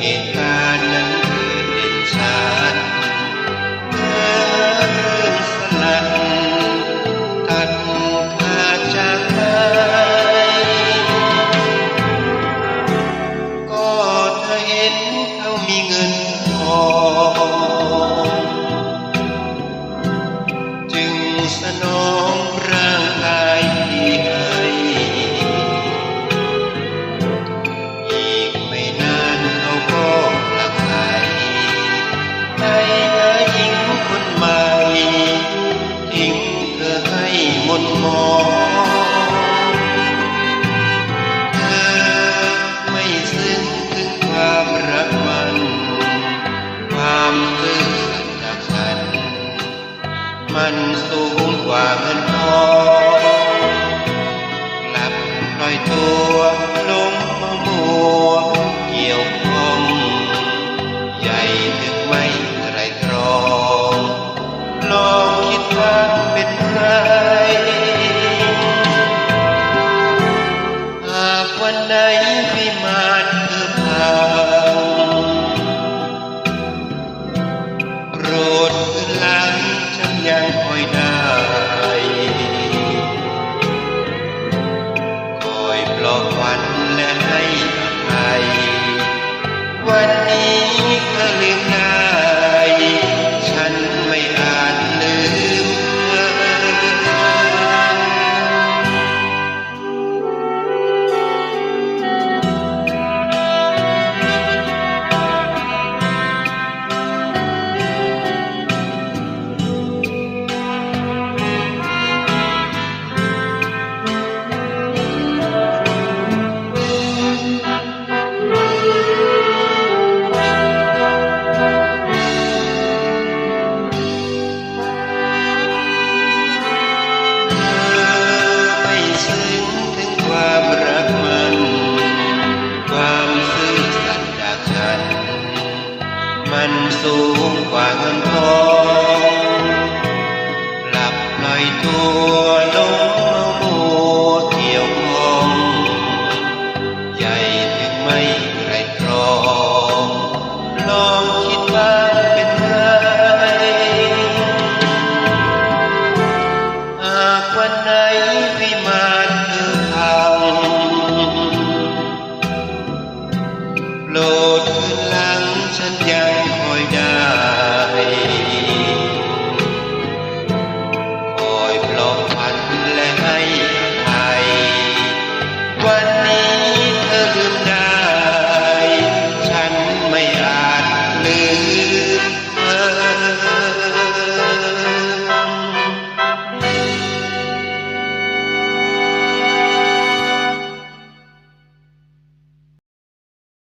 hết ta nâng lên xa ความซื่อสัตฉัน มันสูงกว่าเงินทองหลับปล่อยตัวลงมาบัวเกี่ยวข้งใหญ่ถึงไม่ไตรตรอง ลองคิดว่า Selamat